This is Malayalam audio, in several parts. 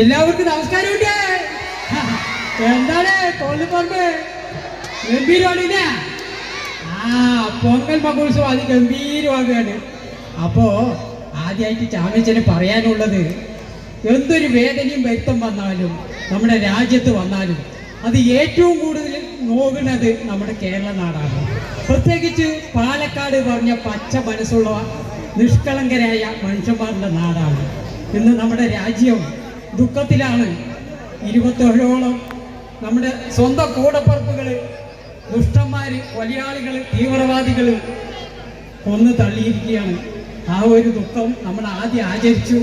എല്ലാവർക്കും നമസ്കാരം ഉണ്ട് എന്താണ് കൊള്ളിപ്പറമ്പ് ഗംഭീരമാണ് ആ പൊങ്കൽ മഹോത്സവം അത് ഗംഭീരമാകുകയാണ്. അപ്പോ ആദ്യമായിട്ട് ചാമ്യച്ചന് പറയാനുള്ളത് എന്തൊരു വേദനയും വ്യക്തം വന്നാലും നമ്മുടെ രാജ്യത്ത് വന്നാലും അത് ഏറ്റവും കൂടുതൽ നോക്കുന്നത് നമ്മുടെ കേരള നാടാണ്. പ്രത്യേകിച്ച് പാലക്കാട് പറഞ്ഞ പച്ച മനസ്സുള്ള നിഷ്കളങ്കരായ മനുഷ്യന്മാരുടെ നാടാണ്. ഇന്ന് നമ്മുടെ രാജ്യം ദുഃഖത്തിലാണ്. ഇരുപത്തേഴോളം നമ്മുടെ സ്വന്തം കൂടപ്പറപ്പുകൾ ദുഷ്ടന്മാര് കൊലയാളികൾ തീവ്രവാദികൾ കൊന്നു തള്ളിയിരിക്കുകയാണ്. ആ ഒരു ദുഃഖം നമ്മൾ ആദ്യം ആചരിച്ചു.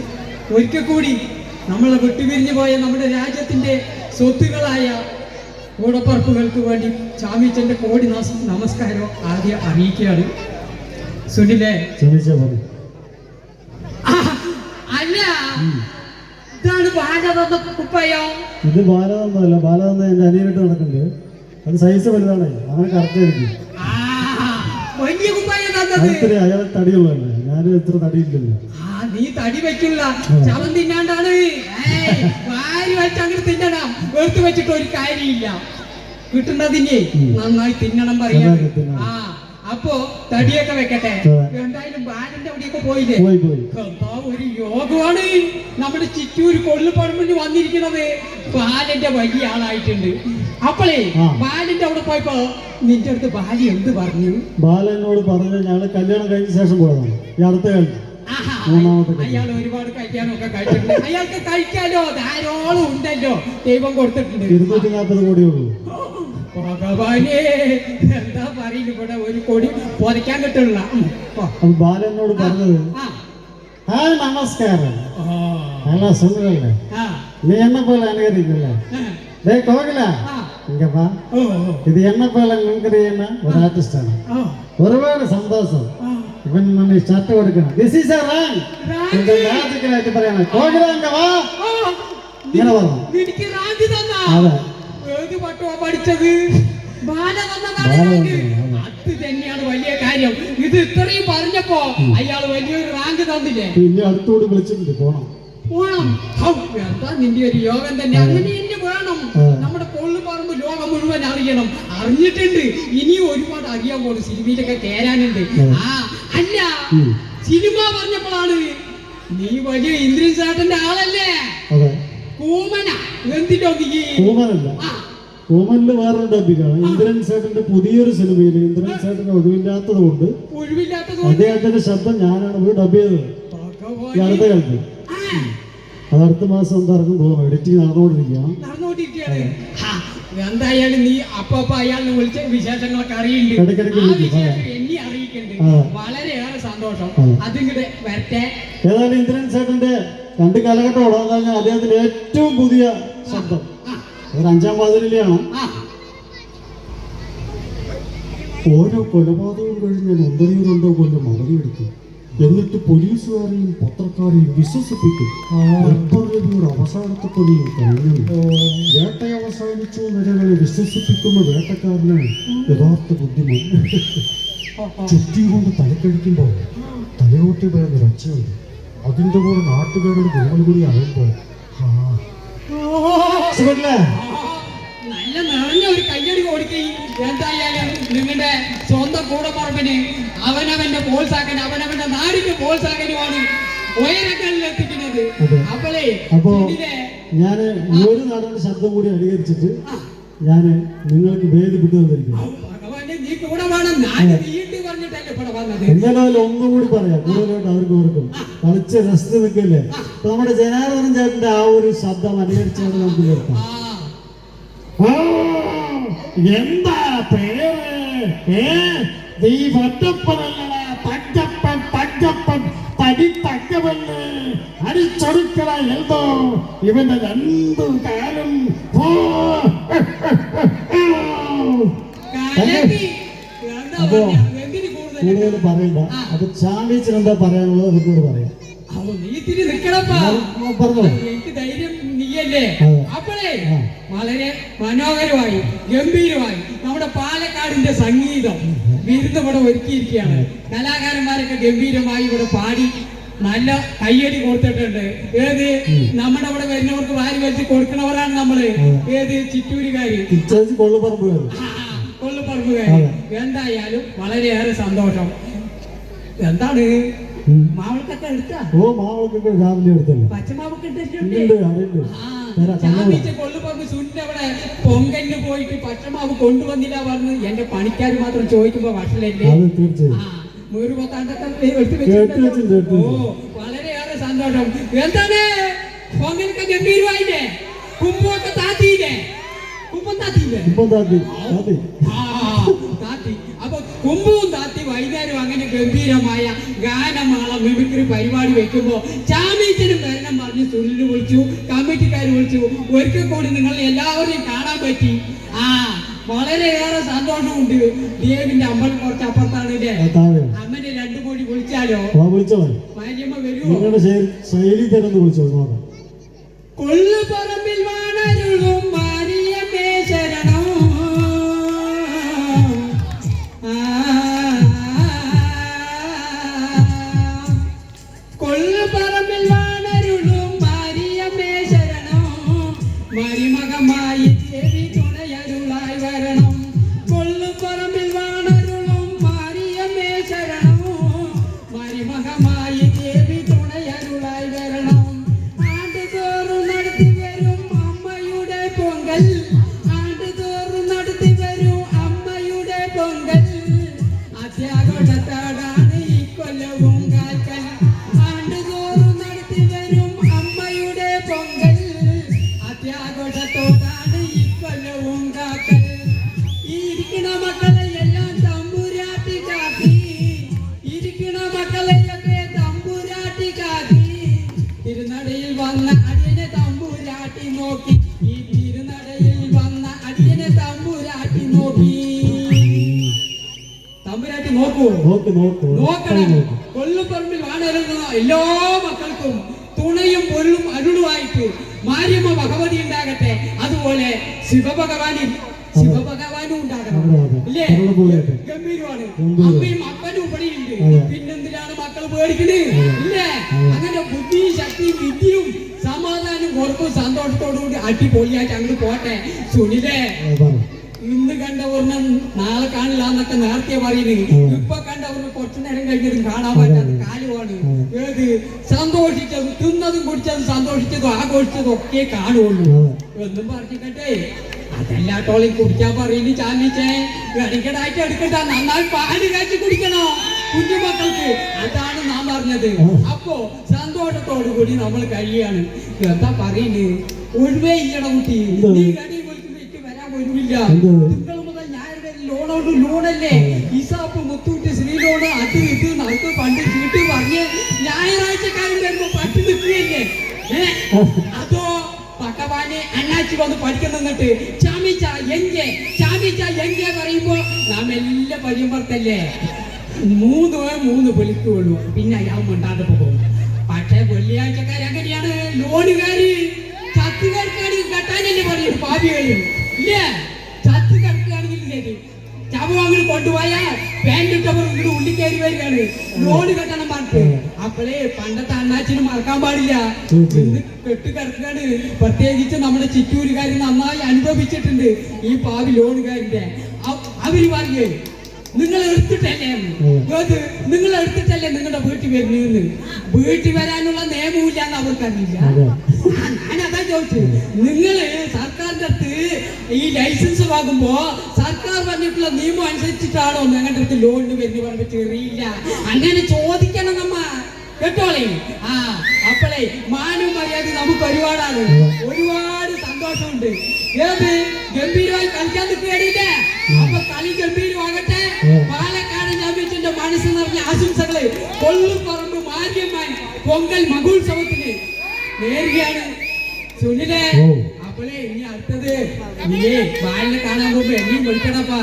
ഒരിക്കൽ കൂടി നമ്മൾ വിട്ടുപിരിഞ്ഞു പോയ നമ്മുടെ രാജ്യത്തിന്റെ സ്വത്തുകളായ കൂടപ്പറപ്പുകൾക്ക് വേണ്ടി ചാമിച്ചന്റെ കോടി നമസ്- നമസ്കാരം ആദ്യം അറിയിക്കുകയാണ്. സുനിലേ. അല്ല. ഇതാണ് ബാലതന്ന കുപ്പയോ? ഇത് ബാലതന്നല്ല ബാലതന്ന എന്റെ അനിയനായിട്ട് നടക്കുന്നുണ്ട്. അത് സൈസ് വലുതാണ്. അങ്ങനെ കറക്റ്റ് ആയിരിക്കും. വലിയ കുപ്പായ തന്നത്? അയാൾ തടിയുള്ളതല്ലേ? ഞാൻ ഇത്ര തടിയില്ലല്ലോ. നീ തടി വെക്കില്ല. ചവൻ തിന്നാണ്ടാണ്. വാരി വെച്ച് അങ്ങനെ തിന്നണം. വെറുത്ത് വെച്ചിട്ട് ഒരു കാര്യമില്ല. കിട്ടുന്നതിനെ നന്നായി തിന്നണം പറയാ. ആ. അപ്പോ തടിയൊക്കെ വെക്കട്ടെ? എന്തായാലും ബാലിന്റെ അവിടെയൊക്കെ പോയില്ലേ? പോയി പോയി. എന്താ ഒരു യോഗമാണ് നമ്മുടെ ചിറ്റൂർ കൊള്ളുപറമ്പിന് വന്നിരിക്കുന്നത്. ബാലന്റെ വലിയ ആളായിട്ടുണ്ട്. അപ്പോളേ ബാലിന്റെ അവിടെ പോയപ്പോ നിന്റെ അടുത്ത് ബാലി എന്ത് പറഞ്ഞു? ബാലനോട് പറഞ്ഞു ഞങ്ങൾ കല്യാണം കഴിഞ്ഞ ശേഷം പോയതാണ്. ഈ അടുത്ത അയാൾ ഒരുപാട് കഴിക്കാനൊക്കെ കഴിച്ചിട്ടുണ്ട്. അയാൾക്ക് കഴിക്കാലോ? ധാരാളം ഉണ്ടല്ലോ. ദൈവം കൊടുത്തിട്ടുണ്ട്. ഇരുന്നൂറ്റി നാൽപ്പത് ഭഗവാനേ എന്താ പറയുന്നു ഇവിടെ ഒരു കൊടി പൊതയ്ക്കാൻ കിട്ടുള്ള ബാലനോട് പറഞ്ഞത്. ആ. നമസ്കാരം. നല്ല സുന്ദരല്ലേ നീ എന്നെ പോലെ അനുകരിക്കില്ലേ ഡേ കോകില. ആ. ഇങ്ങ വാ. ഓ ഓ, ഇത് എന്നെ പോലെ നിങ്ങൾക്ക് ചെയ്യുന്ന ഒരു ആർട്ടിസ്റ്റാണ്. ഒരുപാട് സന്തോഷം. ഇവൻ നമ്മൾ ഷർട്ട് കൊടുക്കണം. This is a rank rank. രാജിക്കലായിട്ട് ഏത് പട്ടുവാ പഠിച്ചത്? അത് തന്നെയാണ് വലിയ കാര്യം. ഇത് ഇത്രയും പറഞ്ഞപ്പോ അയാൾ വലിയൊരു റാങ്ക് തന്നില്ലേ? പിന്നെ അടുത്തോട് വിളിച്ചിട്ടുണ്ട് പോണം. പോണം. എന്താ നിന്റെ ഒരു യോഗം തന്നെ? അങ്ങനെ എന്നെ വേണം. നമ്മുടെ കൊള്ളു പറമ്പ് ലോകം മുഴുവൻ അറിയണം. അറിഞ്ഞിട്ടുണ്ട്. ഇനിയും ഒരുപാട് അറിയാൻ പോകും സിനിമയിലൊക്കെ കേറാനുണ്ട്. ആ. അല്ല സിനിമ പറഞ്ഞപ്പോഴാണ് നീ വലിയ ഇന്ദ്രൻ ചാട്ടന്റെ ആളല്ലേ? കൂമനല്ല. കൂമനിൽ വേറൊരു ഡബിക്കാണ് ഇന്ദ്രൻ സേട്ടന്റെ പുതിയൊരു സിനിമയിൽ ഇന്ദ്രൻ സേട്ടന് ഒഴിവില്ലാത്തത് കൊണ്ട് അദ്ദേഹത്തിന്റെ ശബ്ദം ഞാനാണ് പോയി ഡബ് ചെയ്തത്. ഈ അടുത്ത കാലത്ത്. അത് അടുത്ത മാസം എന്താ ഇറങ്ങും തോന്നുന്നു. എഡിറ്റിംഗ് നടന്നുകൊണ്ടിരിക്കുകയാണ്. എന്തായാലും നീ അപ്പൊ അപ്പൊ അയാളിനെ വിളിച്ച വിശേഷങ്ങളൊക്കെ. വളരെയേറെ സന്തോഷം. അതിങ്ങടെ വരട്ടെ. ഏതായാലും ഇന്ദ്രൻ സേട്ടന്റെ രണ്ട് കാലഘട്ടം ഉള്ളത് കഴിഞ്ഞാൽ അദ്ദേഹത്തിന്റെ ഏറ്റവും പുതിയ ശബ്ദം. ഒരു അഞ്ചാം ആ. ഓരോ കൊലപാതകം കഴിഞ്ഞാൽ ഒന്നരയോ കൊല്ലം അവധിയെടുക്കും എന്നിട്ട് പോലീസുകാരെയും പത്രക്കാരെയും വിശ്വസിപ്പിക്കും. അവസാനത്തെ കൊടിയും കഴിഞ്ഞു വേട്ട അവസാനിച്ചു നിരകളെ വിശ്വസിപ്പിക്കുന്ന വേട്ടക്കാരന് യഥാർത്ഥ ബുദ്ധിമുട്ട് ചുറ്റി കൊണ്ട് തലക്കഴിക്കുമ്പോൾ തലയോട്ടി പറയുന്ന രക്ഷയുണ്ട് അതിന്റെ കൂടെ നാട്ടുകാരുടെ ഗുണങ്ങൾ കൂടി അറിയുമ്പോൾ ആ. നല്ല നിറഞ്ഞ ഒരു കയ്യടി കൊടുക്കി എന്തായാലും നിങ്ങളുടെ സ്വന്തം കൂടപ്പറമ്പിന് അവനവന്റെ പ്രോത്സാഹൻ അവനവന്റെ നാടിന്റെ പ്രോത്സാഹനമാണ് ഉയരങ്ങളിൽ എത്തിക്കുന്നത്. അതെ. അപ്പോഴേ അപ്പോ ഞാൻ ഒരു നാടിന്റെ ശബ്ദം കൂടി അനുകരിച്ചിട്ട് ഞാൻ നിങ്ങൾക്ക് വേദി വിട്ടു തന്നിരിക്കുന്നു ഭഗവാനെ നീ കൂടെ വേണം. ഞാൻ അതിൽ ഒന്നും കൂടി പറയാം. കൂടുതലായിട്ട് അവർക്ക് ഓർക്കും കളിച്ച് രസത്തിൽ നിൽക്കില്ലേ? നമ്മുടെ ജനാർദ്ദനൻ ചേട്ടന്റെ ആ ഒരു ശബ്ദം അനുകരിച്ചാണ് നമുക്ക് ആ, എന്താ പേര്? ഏ നീ വട്ടപ്പനല്ലടാ തങ്കപ്പൻ തങ്കപ്പൻ തടി തങ്കമല്ലേ അടിച്ചൊടുക്കട എന്തോ? ഇവന്റെ രണ്ടു കാലം. അപ്പോ കൂടുതൽ പറയണ്ട അപ്പൊ ചാമ്പ്യച്ചൻ എന്താ പറയാനുള്ളത്? അവരോട് പറയാം. നീ തിരി നിക്കണപ്പാ. ആ, പറഞ്ഞോ. എനിക്ക് ധൈര്യം നീയല്ലേ? അപ്പോഴേ വളരെ മനോഹരമായി ഗംഭീരമായി നമ്മുടെ പാലക്കാടിന്റെ സംഗീതം വിരുന്ന് ഇവിടെ ഒരുക്കിയിരിക്കുകയാണ്. കലാകാരന്മാരൊക്കെ ഗംഭീരമായി ഇവിടെ പാടി നല്ല കയ്യടി കൊടുത്തിട്ടുണ്ട്. ഏത്? നമ്മുടെ അവിടെ വരുന്നവർക്ക് വാരി വലിച്ച് കൊടുക്കണവരാണ് നമ്മൾ. ഏത്? ചിറ്റൂരുകാര്. കൊള്ളുപറമ്പുകാർ കൊള്ളുപറമ്പുകാര് എന്തായാലും വളരെയേറെ സന്തോഷം. എന്താണ്? മാവൾക്കൊക്കെ എടുത്താ? ഓ മാവൾക്കൊക്കെ രാവിലെ എടുത്തല്ലേ? പച്ചമാവൊക്കെ സുനിന്റെ അവിടെ പൊങ്കലിന് പോയിട്ട് പച്ചമാവ് കൊണ്ടുവന്നില്ല പറഞ്ഞു. എന്റെ പണിക്കാർ മാത്രം ചോദിക്കുമ്പോ വഷലല്ലേ നൂറ് പത്താണ്ടൊക്കെ എടുത്ത് വെച്ചിട്ടുണ്ട്, ഓ വളരെയേറെ സന്തോഷം. എന്താണ്? പൊങ്കനൊക്കെ ഗംഭീരമായില്ലേ കുമ്പൊക്കെ താത്തിയില്ലേ? കുമ്പം താത്തിയില്ലേ? ഇപ്പം താത്തി ആ, കുമ്പവും താത്തി വൈകുന്നേരം അങ്ങനെ ഗംഭീരമായ ഗാനമാള മിമിക്രി പരിപാടി വെക്കുമ്പോ ചാമീച്ചനും വരണം പറഞ്ഞ് സുനിലിന് വിളിച്ചു കമ്മിറ്റിക്കാർ വിളിച്ചു. ഒരിക്കൽ കൂടി നിങ്ങൾ എല്ലാവരെയും കാണാൻ പറ്റി. ആ വളരെയേറെ സന്തോഷമുണ്ട്. ദേവിന്റെ അമ്പലം കുറച്ച് അപ്പുറത്താണ് അമ്മനെ രണ്ടു കോടി വിളിച്ചാലോ? വിളിച്ചോ ശൈലി തരുന്ന് വിളിച്ചോ കൊള്ളുപറമ്പിൽ വാണരുളും Gelb. നോക്കണം നോക്ക് എല്ലാ മക്കൾക്കും തുണയും പൊരുളും അരുളുമായിട്ട് മാര്യമ്മ ഭഗവതി ഉണ്ടാകട്ടെ. അതുപോലെ ശിവഭഗവാനും ശിവഭഗവാനും ഉണ്ടാകണം. ഇല്ലേ. ഗംഭീരമാണ്. അമ്മയും അപ്പനും ഇവിടെയുണ്ട് പിന്നെന്തിനാണ് മക്കൾ പേടിക്കുന്നത് ഇല്ലേ? അങ്ങനെ ബുദ്ധി ശക്തിയും വിദ്യയും സമാധാനം ഉറപ്പും സന്തോഷത്തോടു കൂടി അടിപൊളിയായിട്ട് അങ്ങോട്ട് പോട്ടെ. സുനിലേ ഇന്ന് കണ്ട ഒരെണ്ണം നാളെ കാണില്ല എന്നൊക്കെ നേരത്തെ പറയുന്നത് ഇപ്പൊ കണ്ട കണ്ടവറിന് കുറച്ചു നേരം കഴിഞ്ഞതും കാണാൻ പറ്റാത്ത കാലുമാണ്. ഏത്? സന്തോഷിച്ചതും തിന്നതും കുടിച്ചതും സന്തോഷിച്ചതും ആഘോഷിച്ചതും ഒക്കെ കാണുള്ളൂ. എന്നും പറഞ്ഞിട്ടെ അതല്ലാട്ടോളം കുടിക്കാൻ പറയുന്നു ചാമിച്ചേ ഗണിക്കടായിട്ട് എടുക്കട്ട. നന്നായി പാൽ കാച്ചി കുടിക്കണോ കുഞ്ഞുമക്കൾക്ക് അതാണ് നാം പറഞ്ഞത്. അപ്പോ സന്തോഷത്തോടു കൂടി നമ്മൾ കഴിയാണ്. എന്താ പറയുന്നത് ഒഴിവേ ഇല്ലട കുട്ടി? നീ കടി വിളിക്കുമ്പോ എനിക്ക് വരാൻ ഒഴിവില്ല എന്ത്? ലോണോട് ലോണല്ലേ ഇസാപ്പ് മുത്തൂറ്റ് ശ്രീലോണ് അത് ഇത് നമുക്ക് പണ്ട് ചീട്ട് പറഞ്ഞ് ഞായറാഴ്ചക്കാരൻ വരുമ്പോ പട്ടി നിൽക്കുകയല്ലേ? അതോ പക്കവാനെ അണ്ണാച്ചി വന്ന് പഠിക്കുന്നിട്ട് ചാമിച്ച എങ്കെ ചാമിച്ച എങ്കെ പറയുമ്പോ നാം എല്ലാം പരിമർത്തല്ലേ? മൂന്ന് മൂന്ന് വിളിക്കുള്ളൂ പിന്നെ അയാൾ മിണ്ടാതെ പോകും. പക്ഷേ വെള്ളിയാഴ്ചക്കാർ എങ്ങനെയാണ് ലോണുകാര് ചത്തുകാർക്കാണെങ്കിൽ കെട്ടാനല്ലേ പറയും പാപികൾ. ഇല്ലേ? ചത്തുകാർക്കാണെങ്കിൽ ശരി ചവങ്ങൾ കൊണ്ടുപോയാൽ പാന്റ് ഇട്ടവർ ഇങ്ങോട്ട് ഉള്ളി കയറി വരികയാണ്. ലോഡ് കെട്ടണം പറഞ്ഞിട്ട്. അപ്പോഴേ പണ്ടത്തെ അണ്ണാച്ചിന് മറക്കാൻ പാടില്ല. ഇന്ന് കെട്ട് കിടക്കുകയാണ്. പ്രത്യേകിച്ച് നമ്മുടെ ചിറ്റൂരുകാർ നന്നായി അനുഭവിച്ചിട്ടുണ്ട് ഈ പാവി ലോണുകാരിന്റെ അവ- അവർ പറയേ നിങ്ങൾ എടുത്തിട്ടല്ലേ? നിങ്ങൾ എടുത്തിട്ടല്ലേ നിങ്ങളുടെ വീട്ടിൽ വരുന്നതെന്ന്? വീട്ടിൽ വരാനുള്ള നിയമമില്ല എന്ന് അവർക്കറിയില്ല. അതാ. ചോദിച്ചത്. നിങ്ങൾ ചോദിച്ചത് അടുത്ത് ഈ ലൈസൻസ് വാങ്ങുമ്പോ സർക്കാർ പറഞ്ഞിട്ടുള്ള നിയമം അനുസരിച്ചിട്ടാണോ അടുത്ത് ലോണിന് വരുന്ന പറഞ്ഞിട്ട് ചെറിയില്ല അങ്ങനെ ചോദിക്കണം നമ്മ. കേട്ടോളേ? ആ അപ്പോഴേ മാനവും മര്യാദ നമുക്ക് ഒരുപാടാണ്. ഒരുപാട് സന്തോഷമുണ്ട്. ഏത്? ഗംഭീരമായി കളിക്കാൻ നിൽക്കുകയാണില്ലേ അപ്പൊ കളി ഗംഭീരമാകട്ടെ പാലക്കാട് ജാമ്യത്തിന്റെ മനസ്സ് നിറഞ്ഞ ആശംസകൾ കൊള്ളുപറമ്പ് മാന്യമായി പൊങ്കൽ മഹോത്സവത്തിന് നേരുകയാണ്. സുനിലേ ഓ. അപ്പോഴേ ഇനി അടുത്തത് നീ ബാലിനെ കാണാൻ പോകുമ്പോ എന്നെയും വിളിക്കണപ്പാ.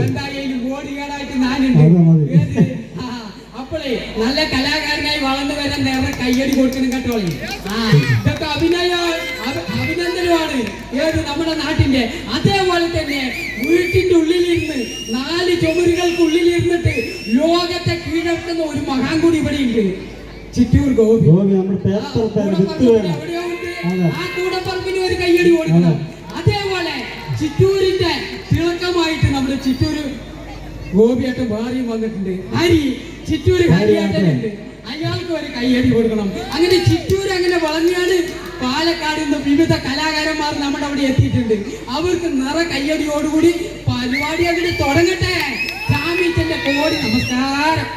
എന്തായാലും ബോഡിഗാർഡായിട്ട് ഞാനുണ്ട് അപ്പോഴേ നല്ല കലാകാരനായി വളർന്നു വരാൻ നേരെ കയ്യടി കൊടുക്കണം കേട്ടോളി ആ ഇതൊക്കെ അഭിനയ അഭിനന്ദനമാണ്. ഏത് നമ്മുടെ നാട്ടിന്റെ അതേപോലെ തന്നെ വീട്ടിന്റെ ഉള്ളിലിരുന്ന് നാല് ചുമരുകൾക്കുള്ളിലിരുന്നിട്ട് ലോകത്തെ കീഴടക്കുന്ന ഒരു മഹാൻ കൂടി ഇവിടെ ഉണ്ട് ചിറ്റൂർ ഗോപി. ഗോപി നമ്മുടെ പേപ്പർ വിത്ത് വേണം. ആ കൂടപ്പറമ്പിന് ഒരു കയ്യടി കൊടുക്കണം അതേപോലെ ചിറ്റൂരിന്റെ തിളക്കമായിട്ട് നമ്മുടെ ചിറ്റൂര് ഗോപിയായിട്ട് ഭാര്യയും വന്നിട്ടുണ്ട്. ഹരി ചിറ്റൂര് ഹരിയാട്ടനുണ്ട്. അയാൾക്ക് ഒരു കയ്യടി കൊടുക്കണം. അങ്ങനെ ചിറ്റൂർ അങ്ങനെ വളഞ്ഞാണ് പാലക്കാട് നിന്ന് വിവിധ കലാകാരന്മാർ നമ്മുടെ അവിടെ എത്തിയിട്ടുണ്ട്. അവർക്ക് നിറ കയ്യടിയോടുകൂടി പരിപാടി അതിന് തുടങ്ങട്ടെ. സ്വാമിച്ചന്റെ കോടി നമസ്കാരം.